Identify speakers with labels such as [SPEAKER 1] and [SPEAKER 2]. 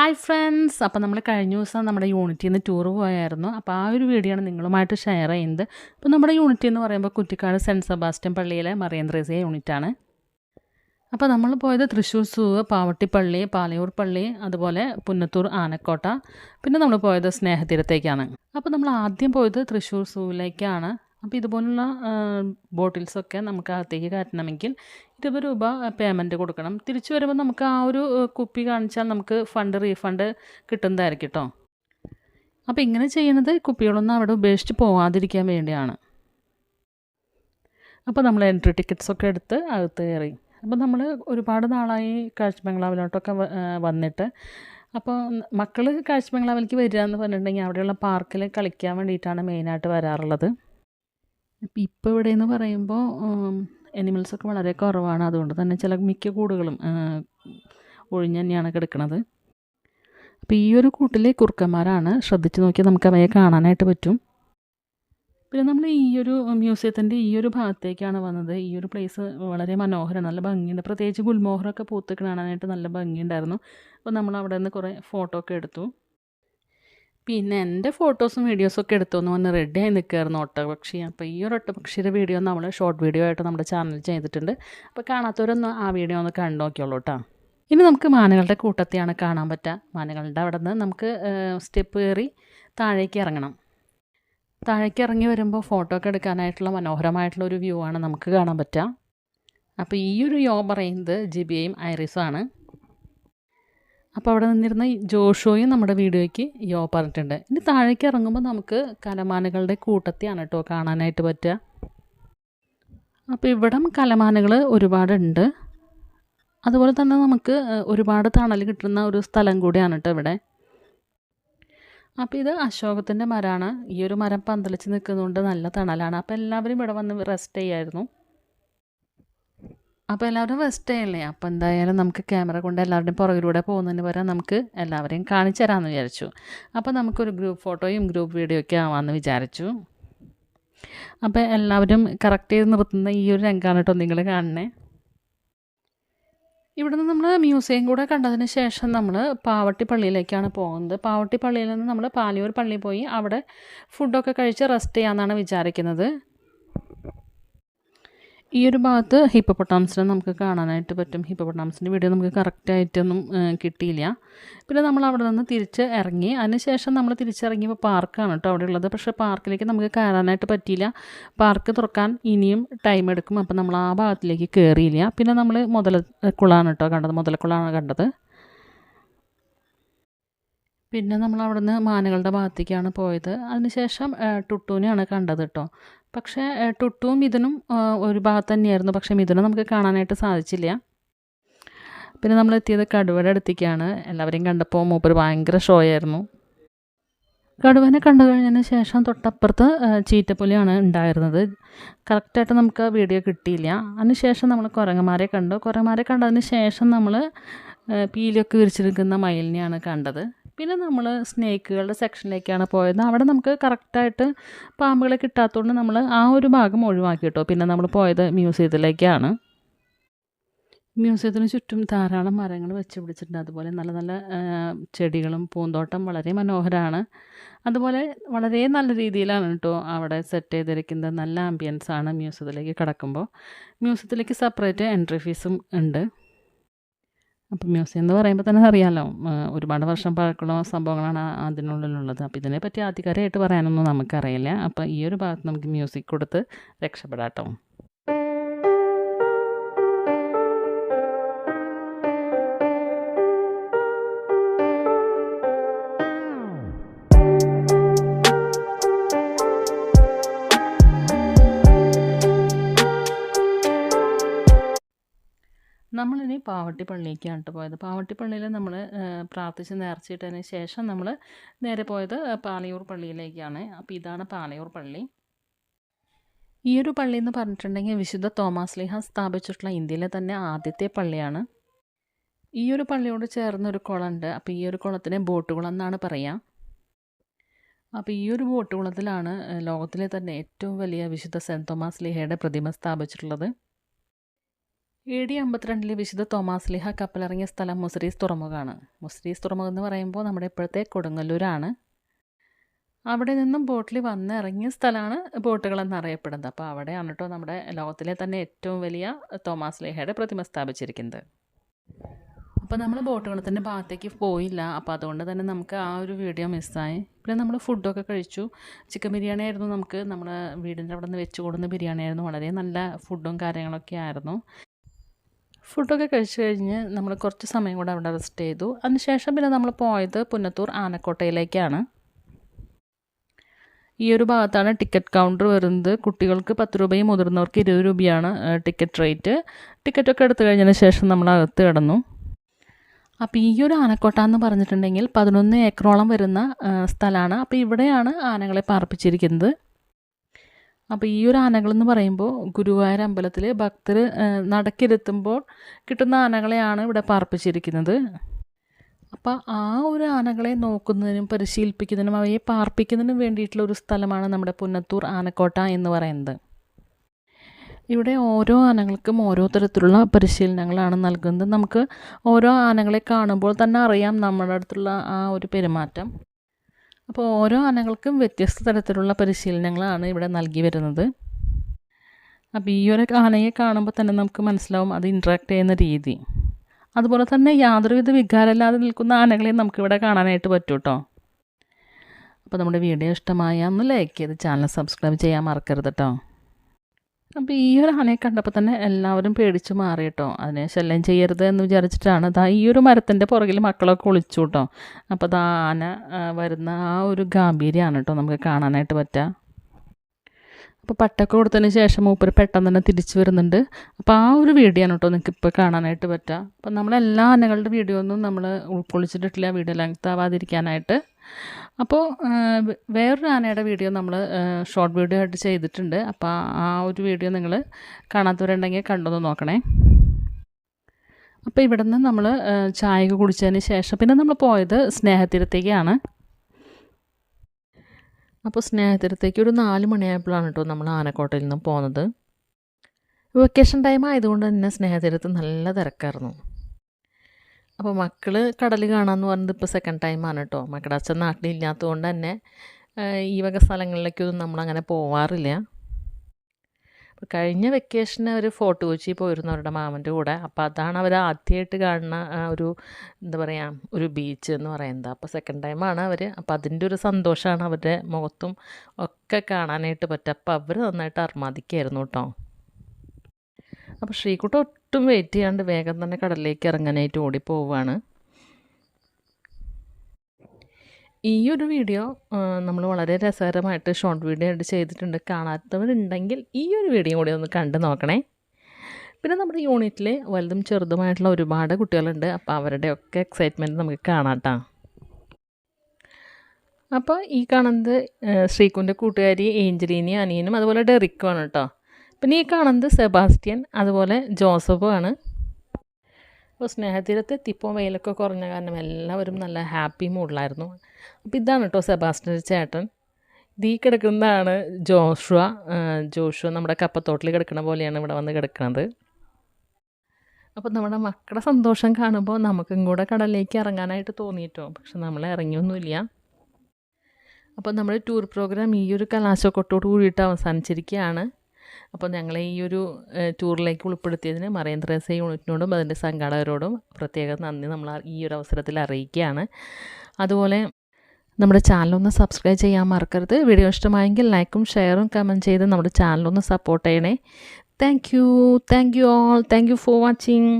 [SPEAKER 1] Hi friends അപ്പോൾ നമ്മൾ കഴിഞ്ഞ ദിവസം നമ്മുടെ യൂണിറ്റിന്ന് ടൂർ പോയായിരുന്നു. അപ്പോൾ ആ ഒരു വീഡിയോ ആണ് നിങ്ങളുമായിട്ട് ഷെയർ ചെയ്യുന്നത്. അപ്പോൾ നമ്മുടെ യൂണിറ്റി എന്ന് പറയുമ്പോൾ കുറ്റിക്കാട് സെന്റ് സെബാസ്റ്റ്യൻ പള്ളിയിലെ മറിയന്ത്രേസിയ യൂണിറ്റാണ് അപ്പോൾ നമ്മൾ പോയത് തൃശ്ശൂർ സൂ പാവട്ടിപ്പള്ളി പാലയൂർ പള്ളി അതുപോലെ പുന്നത്തൂർ ആനക്കോട്ട. പിന്നെ നമ്മൾ പോയത് സ്നേഹതീരത്തേക്കാണ്. അപ്പോൾ നമ്മൾ ആദ്യം പോയത് തൃശ്ശൂർ സൂവിലേക്കാണ് അപ്പോൾ ഇതുപോലുള്ള ബോട്ടിൽസൊക്കെ നമുക്ക് അകത്തേക്ക് കയറ്റണമെങ്കിൽ ഇരുപത് രൂപ പേയ്മെന്റ് കൊടുക്കണം. തിരിച്ചു വരുമ്പോൾ നമുക്ക് ആ ഒരു കുപ്പി കാണിച്ചാൽ നമുക്ക് ഫണ്ട് റീഫണ്ട് കിട്ടുന്നതായിരിക്കും കേട്ടോ അപ്പോൾ ഇങ്ങനെ ചെയ്യുന്നത് കുപ്പികളൊന്നും അവിടെ ഉപേക്ഷിച്ച് പോവാതിരിക്കാൻ വേണ്ടിയാണ്. അപ്പോൾ നമ്മൾ എൻട്രി ടിക്കറ്റ്സൊക്കെ എടുത്ത് അകത്ത് കയറി. അപ്പോൾ നമ്മൾ ഒരുപാട് നാളായി കാഴ്ച ബംഗ്ലാവിലോട്ടൊക്കെ വന്നിട്ട്. അപ്പോൾ മക്കൾ കാഴ്ച ബംഗ്ലാവിലേക്ക് വരിക എന്ന് പറഞ്ഞിട്ടുണ്ടെങ്കിൽ അവിടെയുള്ള പാർക്കിൽ കളിക്കാൻ വേണ്ടിയിട്ടാണ് മെയിനായിട്ട് വരാറുള്ളത്. അപ്പോൾ ഇപ്പോൾ ഇവിടെ എന്ന് പറയുമ്പോൾ ഒക്കെ വളരെ കുറവാണ്. അതുകൊണ്ട് തന്നെ ചില മിക്ക കൂടുകളും ഒഴിഞ്ഞ് തന്നെയാണ് കിടക്കുന്നത് അപ്പോൾ ഈ ഒരു കൂട്ടിലെ കുറുക്കന്മാരാണ്. ശ്രദ്ധിച്ചു നോക്കിയാൽ നമുക്ക് അവയെ കാണാനായിട്ട് പറ്റും. പിന്നെ നമ്മൾ ഈ ഒരു മ്യൂസിയത്തിന്റെ ഈ ഒരു ഭാഗത്തേക്കാണ് വന്നത്. ഈ ഒരു പ്ലേസ് വളരെ മനോഹരമാണ് നല്ല ഭംഗിയുണ്ട്. പ്രത്യേകിച്ച് ഗുൽമോഹറൊക്കെ പൂത്ത് കാണാനായിട്ട് നല്ല ഭംഗിയുണ്ടായിരുന്നു. അപ്പോൾ നമ്മൾ അവിടെ നിന്ന് കുറേ ഫോട്ടോ ഒക്കെ എടുത്തു. പിന്നെ എന്റെ ഫോട്ടോസും വീഡിയോസും ഒക്കെ എടുത്തൊന്ന് വന്ന് റെഡി ആയി നിൽക്കുകയായിരുന്നു ഒട്ടപക്ഷി അപ്പോൾ ഈ ഒരു ഒട്ടപക്ഷിയുടെ വീഡിയോ നമ്മൾ ഷോർട്ട് വീഡിയോ ആയിട്ട് നമ്മുടെ ചാനലിൽ ചെയ്തിട്ടുണ്ട്. അപ്പോൾ കാണാത്തവരൊന്ന് ആ വീഡിയോ ഒന്ന് കണ്ടു നോക്കിയോളൂ കേട്ടോ ഇനി നമുക്ക് മാനുകളുടെ കൂട്ടത്തെയാണ് കാണാൻ പറ്റുക മാനുകളുടെ അവിടെ നിന്ന് നമുക്ക് സ്റ്റെപ്പ് കയറി താഴേക്ക് ഇറങ്ങണം. താഴേക്ക് ഇറങ്ങി വരുമ്പോൾ ഫോട്ടോ ഒക്കെ എടുക്കാനായിട്ടുള്ള മനോഹരമായിട്ടുള്ള ഒരു വ്യൂ ആണ് നമുക്ക് കാണാൻ പറ്റുക അപ്പോൾ ഈ ഒരു യോ പറയുന്നത് ജിബിയയും ഐറിസും ആണ്. അപ്പോൾ അവിടെ നിന്നിരുന്ന ജോഷോയും നമ്മുടെ വീഡിയോയ്ക്ക് യോ പറഞ്ഞിട്ടുണ്ട്. ഇനി താഴേക്ക് ഇറങ്ങുമ്പോൾ നമുക്ക് കലമാനകളുടെ കൂട്ടത്തെയാണ് കേട്ടോ കാണാനായിട്ട് പറ്റുക. അപ്പോൾ ഇവിടം കലമാനകൾ ഒരുപാടുണ്ട്. അതുപോലെ തന്നെ നമുക്ക് ഒരുപാട് തണൽ കിട്ടുന്ന ഒരു സ്ഥലം കൂടിയാണ് കേട്ടോ ഇവിടെ. അപ്പോൾ ഇത് അശോകത്തിന്റെ മരമാണ് ഈ ഒരു മരം പന്തലിച്ച് നിൽക്കുന്നതുകൊണ്ട് നല്ല തണലാണ്. അപ്പോൾ എല്ലാവരും ഇവിടെ വന്ന് റെസ്റ്റ് ചെയ്യായിരുന്നു. അപ്പോൾ എല്ലാവരും റെസ്റ്റ് ചെയ്യല്ലേ? അപ്പോൾ എന്തായാലും നമുക്ക് ക്യാമറ കൊണ്ട് എല്ലാവരുടെയും പുറകിലൂടെ പോകുന്നതിന് പകരം നമുക്ക് എല്ലാവരെയും കാണിച്ചു തരാമെന്ന് വിചാരിച്ചു. അപ്പോൾ നമുക്കൊരു ഗ്രൂപ്പ് ഫോട്ടോയും ഗ്രൂപ്പ് വീഡിയോ ഒക്കെ ആവാമെന്ന് വിചാരിച്ചു. അപ്പോൾ എല്ലാവരും കറക്റ്റ് ചെയ്ത് നിർത്തുന്ന ഈ ഒരു രംഗമാണ് കേട്ടോ നിങ്ങൾ കാണണേ ഇവിടുന്ന് നമ്മൾ മ്യൂസിയം കൂടെ കണ്ടതിന് ശേഷം നമ്മൾ പാവട്ടി പള്ളിയിലേക്കാണ് പോകുന്നത്. പാവട്ടി പള്ളിയിൽ നിന്ന് നമ്മൾ പാലിയൂർ പള്ളിയിൽ പോയി അവിടെ ഫുഡൊക്കെ കഴിച്ച് റെസ്റ്റ് ചെയ്യാമെന്നാണ് വിചാരിക്കുന്നത്. ഈ ഒരു ഭാഗത്ത് ഹിപ്പോപ്പൊട്ടാംസിനെ നമുക്ക് കാണാനായിട്ട് പറ്റും. ഹിപ്പോപ്പൊട്ടാംസിന്റെ വീഡിയോ നമുക്ക് കറക്റ്റായിട്ടൊന്നും കിട്ടിയില്ല. പിന്നെ നമ്മൾ അവിടെ നിന്ന് തിരിച്ച് ഇറങ്ങി. അതിനുശേഷം നമ്മൾ തിരിച്ചിറങ്ങിയപ്പോൾ പാർക്കാണ് കേട്ടോ അവിടെ ഉള്ളത് പക്ഷേ പാർക്കിലേക്ക് നമുക്ക് കയറാനായിട്ട് പറ്റിയില്ല. പാർക്ക് തുറക്കാൻ ഇനിയും ടൈം എടുക്കും. അപ്പം നമ്മൾ ആ ഭാഗത്തിലേക്ക് കയറിയില്ല പിന്നെ നമ്മൾ മുതലക്കുളമാണ് കേട്ടോ കണ്ടത്. മുതലക്കുളമാണ് കണ്ടത്. പിന്നെ നമ്മൾ അവിടുന്ന് മാനുകളുടെ ഭാഗത്തേക്കാണ് പോയത്. അതിനുശേഷം ടുട്ടുവിനെയാണ് കണ്ടത് കേട്ടോ പക്ഷേ ടുട്ടുവും മിഥുനും ഒരു ഭാഗത്ത് തന്നെയായിരുന്നു. പക്ഷേ മിഥുനെ നമുക്ക് കാണാനായിട്ട് സാധിച്ചില്ല. പിന്നെ നമ്മൾ എത്തിയത് കടുവയുടെ അടുത്തേക്കാണ്. എല്ലാവരെയും കണ്ടപ്പോൾ മൂപ്പർ ഭയങ്കര ഷോ ആയിരുന്നു കടുവനെ കണ്ടു കഴിഞ്ഞതിന് ശേഷം തൊട്ടപ്പുറത്ത് ചീറ്റപ്പുലിയാണ് ഉണ്ടായിരുന്നത്. കറക്റ്റായിട്ട് നമുക്ക് വീഡിയോ കിട്ടിയില്ല. അതിനുശേഷം നമ്മൾ കുരങ്ങന്മാരെ കണ്ടു. കുരങ്ങന്മാരെ കണ്ടതിന് ശേഷം നമ്മൾ പീലിയൊക്കെ വിരിച്ചിരിക്കുന്ന മയിലിനെയാണ് കണ്ടത്. പിന്നെ നമ്മൾ സ്നേക്കുകളുടെ സെക്ഷനിലേക്കാണ് പോയത്. അവിടെ നമുക്ക് കറക്റ്റായിട്ട് പാമ്പുകളെ കിട്ടാത്തതുകൊണ്ട് നമ്മൾ ആ ഒരു ഭാഗം ഒഴിവാക്കി കേട്ടോ. പിന്നെ നമ്മൾ പോയത് മ്യൂസിയത്തിലേക്കാണ്. മ്യൂസിയത്തിന് ചുറ്റും ധാരാളം മരങ്ങൾ വെച്ച് പിടിച്ചിട്ടുണ്ട്. അതുപോലെ നല്ല നല്ല ചെടികളും പൂന്തോട്ടം വളരെ മനോഹരമാണ് അതുപോലെ വളരെ നല്ല രീതിയിലാണ് കേട്ടോ അവിടെ സെറ്റ് ചെയ്തിരിക്കുന്നത്. നല്ല ആംബിയൻസ് ആണ് മ്യൂസിയത്തിലേക്ക് കിടക്കുമ്പോൾ മ്യൂസിയത്തിലേക്ക് സെപ്പറേറ്റ് എൻട്രി ഫീസും ഉണ്ട്. അപ്പം മ്യൂസിയം എന്ന് പറയുമ്പോൾ തന്നെ അറിയാമല്ലോ ഒരുപാട് വർഷം പഴക്കമുള്ള സംഭവങ്ങളാണ് അതിനുള്ളിലുള്ളത്. അപ്പോൾ ഇതിനെപ്പറ്റി ആധികാരികമായിട്ട് പറയാനൊന്നും നമുക്കറിയില്ല. അപ്പോൾ ഈ ഒരു ഭാഗത്ത് നമുക്ക് മ്യൂസിക് കൊടുത്ത് രക്ഷപ്പെടാം നമ്മളിനി പാവട്ടി കേട്ടോ പോയത്. പാവട്ടി പള്ളിയിൽ നമ്മൾ പ്രാർത്ഥിച്ച് നേർച്ചയിട്ടതിന് ശേഷം നമ്മൾ നേരെ പോയത് പാലയൂർ പള്ളിയിലേക്കാണ്. അപ്പോൾ ഇതാണ് പാലയൂർ പള്ളി. ഈ ഒരു പള്ളി എന്ന് പറഞ്ഞിട്ടുണ്ടെങ്കിൽ വിശുദ്ധ തോമാസ് ലീഹ സ്ഥാപിച്ചിട്ടുള്ള ഇന്ത്യയിലെ തന്നെ ആദ്യത്തെ പള്ളിയാണ്. ഈ ഒരു പള്ളിയോട് ചേർന്നൊരു കുളമുണ്ട് അപ്പോൾ ഈ ഒരു കുളത്തിനെ ബോട്ട് കുളം എന്നാണ് പറയുക അപ്പോൾ ഈ ഒരു ബോട്ട് കുളത്തിലാണ് ലോകത്തിലെ തന്നെ ഏറ്റവും വലിയ വിശുദ്ധ സെന്റ് തോമാസ് ലീഹയുടെ പ്രതിമ സ്ഥാപിച്ചിട്ടുള്ളത്. എ ഡി അമ്പത്തിരണ്ടിലെ വിശുദ്ധ തോമാസ് ലിഹ കപ്പലിറങ്ങിയ സ്ഥലം മുസ്രീസ് തുറമുഖമാണ് മുസ്രീസ് തുറമുഖം എന്ന് പറയുമ്പോൾ നമ്മുടെ ഇപ്പോഴത്തെ കൊടുങ്ങല്ലൂരാണ്. അവിടെ നിന്നും ബോട്ടിൽ വന്ന് ഇറങ്ങിയ സ്ഥലമാണ് ബോട്ടുകളെന്ന് എന്നറിയപ്പെടുന്നത് അപ്പോൾ അവിടെയാണ് കേട്ടോ നമ്മുടെ ലോകത്തിലെ തന്നെ ഏറ്റവും വലിയ തോമാസ് ലേഹയുടെ പ്രതിമ സ്ഥാപിച്ചിരിക്കുന്നത്. അപ്പോൾ നമ്മൾ ബോട്ടുകളത്തിന്റെ ഭാഗത്തേക്ക് പോയില്ല. അപ്പോൾ അതുകൊണ്ട് തന്നെ നമുക്ക് ആ ഒരു വീഡിയോ മിസ്സായി. പിന്നെ നമ്മൾ ഫുഡൊക്കെ കഴിച്ചു. ചിക്കൻ ബിരിയാണി ആയിരുന്നു നമുക്ക് നമ്മൾ വീടിന്റെ അവിടെ നിന്ന് വെച്ച് കൊടുക്കുന്ന ബിരിയാണി ആയിരുന്നു. വളരെ നല്ല ഫുഡും കാര്യങ്ങളൊക്കെ ആയിരുന്നു. ഫുഡൊക്കെ കഴിച്ച് കഴിഞ്ഞ് നമ്മൾ കുറച്ച് സമയം കൂടെ അവിടെ റെസ്റ്റ് ചെയ്തു. അതിനുശേഷം പിന്നെ നമ്മൾ പോയത് പുന്നത്തൂർ ആനക്കോട്ടയിലേക്കാണ്. ഈ ഒരു ഭാഗത്താണ് ടിക്കറ്റ് കൗണ്ടർ വരുന്നത്. കുട്ടികൾക്ക് പത്ത് രൂപയും മുതിർന്നവർക്ക് ഇരുപത് രൂപയാണ് ടിക്കറ്റ് റേറ്റ് ടിക്കറ്റൊക്കെ എടുത്തു കഴിഞ്ഞതിന് ശേഷം നമ്മൾ അകത്ത് കിടന്നു. അപ്പോൾ ഈ ഒരു ആനക്കോട്ട എന്ന് പറഞ്ഞിട്ടുണ്ടെങ്കിൽ പതിനൊന്ന് ഏക്കറോളം വരുന്ന സ്ഥലമാണ് അപ്പോൾ ഇവിടെയാണ് ആനകളെ പാർപ്പിച്ചിരിക്കുന്നത്. അപ്പോൾ ഈ ഒരു ആനകളെന്ന് പറയുമ്പോൾ ഗുരുവായൂർ അമ്പലത്തിൽ ഭക്തർ നടക്കിരുത്തുമ്പോൾ കിട്ടുന്ന ആനകളെയാണ് ഇവിടെ പാർപ്പിച്ചിരിക്കുന്നത്. അപ്പോൾ ആ ഒരു ആനകളെ നോക്കുന്നതിനും പരിശീലിപ്പിക്കുന്നതിനും അവയെ പാർപ്പിക്കുന്നതിനും വേണ്ടിയിട്ടുള്ള ഒരു സ്ഥലമാണ് നമ്മുടെ പുന്നത്തൂർ ആനക്കോട്ട എന്ന് പറയുന്നത്. ഇവിടെ ഓരോ ആനകൾക്കും ഓരോ തരത്തിലുള്ള പരിശീലനങ്ങളാണ് നൽകുന്നത്. നമുക്ക് ഓരോ ആനകളെ കാണുമ്പോൾ തന്നെ അറിയാം നമ്മുടെ അടുത്തുള്ള ആ ഒരു പെരുമാറ്റം. അപ്പോൾ ഓരോ ആനകൾക്കും വ്യത്യസ്ത തരത്തിലുള്ള പരിശീലനങ്ങളാണ് ഇവിടെ നൽകി വരുന്നത്. അപ്പോൾ ഈ ഒരു ആനയെ കാണുമ്പോൾ തന്നെ നമുക്ക് മനസ്സിലാവും അത് ഇൻട്രാക്ട് ചെയ്യുന്ന രീതി. അതുപോലെ തന്നെ യാതൊരുവിധ വികാരമില്ലാതെ നിൽക്കുന്ന ആനകളെ നമുക്കിവിടെ കാണാനായിട്ട് പറ്റും കേട്ടോ അപ്പോൾ നമ്മുടെ വീഡിയോ ഇഷ്ടമായ ഒന്ന് ലൈക്ക് ചെയ്ത് ചാനൽ സബ്സ്ക്രൈബ് ചെയ്യാൻ മറക്കരുത് കേട്ടോ അപ്പോൾ ഈ ഒരു ആനയെ കണ്ടപ്പോൾ തന്നെ എല്ലാവരും പേടിച്ച് മാറി കേട്ടോ. അതിനെ ശല്യം ചെയ്യരുത് എന്ന് വിചാരിച്ചിട്ടാണ് ദാ ഈ ഒരു മരത്തിന്റെ പുറകിൽ മക്കളൊക്കെ ഒളിച്ചു കേട്ടോ. അപ്പോൾ ദാ ആന വരുന്ന ആ ഒരു ഗാംഭീര്യമാണ് കേട്ടോ നമുക്ക് കാണാനായിട്ട് പറ്റുക അപ്പോൾ പട്ടൊക്കെ കൊടുത്തതിന് ശേഷം മൂപ്പര് പെട്ടെന്ന് തന്നെ തിരിച്ചു വരുന്നുണ്ട്. അപ്പോൾ ആ ഒരു വീഡിയോ ആണ് കേട്ടോ നിങ്ങൾക്ക് ഇപ്പോൾ കാണാനായിട്ട് പറ്റുക അപ്പോൾ നമ്മളെല്ലാ ആനകളുടെ വീഡിയോ ഒന്നും നമ്മൾ ഉൾക്കൊള്ളിച്ചിട്ടില്ല വീഡിയോ ലെങ്ത് ആവാതിരിക്കാനായിട്ട്. അപ്പോൾ വേറൊരു ആനയുടെ വീഡിയോ നമ്മൾ ഷോർട്ട് വീഡിയോ ആയിട്ട് ചെയ്തിട്ടുണ്ട്. അപ്പോൾ ആ ഒരു വീഡിയോ നിങ്ങൾ കാണാത്തവരുണ്ടെങ്കിൽ കണ്ടൊന്ന് നോക്കണേ. അപ്പോൾ ഇവിടെ നിന്ന് നമ്മൾ ചായ കുടിച്ചതിന് ശേഷം പിന്നെ നമ്മൾ പോയത് സ്നേഹതീരത്തേക്കാണ്. അപ്പോൾ സ്നേഹതീരത്തേക്ക് ഒരു നാല് മണിയായപ്പോഴാണ് കേട്ടോ നമ്മൾ ആനക്കോട്ടയിൽ നിന്ന് പോകുന്നത് വെക്കേഷൻ ടൈം ആയതുകൊണ്ട് തന്നെ സ്നേഹതീരത്ത് നല്ല തിരക്കായിരുന്നു. അപ്പോൾ മക്കൾ കടൽ കാണാമെന്ന് പറഞ്ഞത് ഇപ്പോൾ സെക്കൻഡ് ടൈം ടൈമാണ് കേട്ടോ മക്കളുടെ അച്ഛൻ നാട്ടിലില്ലാത്തത് കൊണ്ട് തന്നെ ഈ വക സ്ഥലങ്ങളിലേക്കൊന്നും നമ്മളങ്ങനെ പോവാറില്ല. കഴിഞ്ഞ വെക്കേഷന് അവർ ഫോർട്ട് കൊച്ചി പോയിരുന്നു അവരുടെ മാമന്റെ കൂടെ. അപ്പോൾ അതാണ് അവർ ആദ്യമായിട്ട് കാണുന്ന ഒരു എന്താ പറയുക ഒരു ബീച്ച് എന്ന് പറയുന്നത്. അപ്പോൾ സെക്കൻഡ് ടൈമാണ് അവർ അപ്പോൾ അതിന്റെ ഒരു സന്തോഷമാണ് അവരുടെ മുഖത്തും ഒക്കെ കാണാനായിട്ട് പറ്റുക. അപ്പോൾ അവർ നന്നായിട്ട് അർമാദിക്കായിരുന്നു കേട്ടോ അപ്പോൾ ശ്രീകുട്ട ഒട്ടും വെയിറ്റ് ചെയ്യാണ്ട് വേഗം തന്നെ കടലിലേക്ക് ഇറങ്ങാനായിട്ട് ഓടി പോവുകയാണ് ഈ ഒരു വീഡിയോ നമ്മൾ വളരെ രസകരമായിട്ട് ഷോർട്ട് വീഡിയോ ആയിട്ട് ചെയ്തിട്ടുണ്ട്. കാണാത്തവരുണ്ടെങ്കിൽ ഈ ഒരു വീഡിയോ കൂടി ഒന്ന് കണ്ടു നോക്കണേ. പിന്നെ നമ്മുടെ യൂണിറ്റിൽ വലുതും ചെറുതുമായിട്ടുള്ള ഒരുപാട് കുട്ടികളുണ്ട്. അപ്പോൾ അവരുടെയൊക്കെ എക്സൈറ്റ്മെന്റ് നമുക്ക് കാണാട്ടോ അപ്പോൾ ഈ കാണുന്നത് ശ്രീകുന്റെ കൂട്ടുകാരി ഏഞ്ചലീനിയും അനിയനും അതുപോലെ ഡെറിക്കുമാണ് കേട്ടോ പിന്നെ ഈ കാണുന്നത് സെബാസ്റ്റ്യൻ അതുപോലെ ജോസഫുമാണ്. അപ്പോൾ സ്നേഹതീരത്ത് എത്തിപ്പോൾ വെയിലൊക്കെ കുറഞ്ഞ കാരണം എല്ലാവരും നല്ല ഹാപ്പി മൂഡിലായിരുന്നു. അപ്പോൾ ഇതാണ് കേട്ടോ സെബാസ്റ്റ്യൻ ചേട്ടൻ. ഈ കിടക്കുന്നതാണ് ജോഷുവ. ജോഷുവ നമ്മുടെ കപ്പത്തോട്ടിൽ കിടക്കുന്ന പോലെയാണ് ഇവിടെ വന്ന് കിടക്കുന്നത്. അപ്പോൾ നമ്മുടെ മക്കളുടെ സന്തോഷം കാണുമ്പോൾ നമുക്കും കൂടെ കടലിലേക്ക് ഇറങ്ങാനായിട്ട് തോന്നിയിട്ടോ. പക്ഷെ നമ്മൾ ഇറങ്ങിയൊന്നുമില്ല. അപ്പോൾ നമ്മുടെ ടൂർ പ്രോഗ്രാം ഈ ഒരു കലാശക്കൊട്ടോട് കൂടിയിട്ട് അവസാനിച്ചിരിക്കുകയാണ്. അപ്പോൾ ഞങ്ങളെ ഈ ഒരു ടൂറിലേക്ക് ഉൾപ്പെടുത്തിയതിന് മറിയൻ ത്രേസ യൂണിറ്റിനോടും അതിന്റെ സംഘാടകരോടും പ്രത്യേകം നന്ദി നമ്മൾ ഈ ഒരു അവസരത്തിൽ അറിയിക്കുകയാണ്. അതുപോലെ നമ്മുടെ ചാനലൊന്ന് സബ്സ്ക്രൈബ് ചെയ്യാൻ മറക്കരുത്. വീഡിയോ ഇഷ്ടമായെങ്കിൽ ലൈക്കും ഷെയറും കമന്റ് ചെയ്ത് നമ്മുടെ ചാനലൊന്ന് സപ്പോർട്ട് ചെയ്യണേ. Thank you thank you all thank you for watching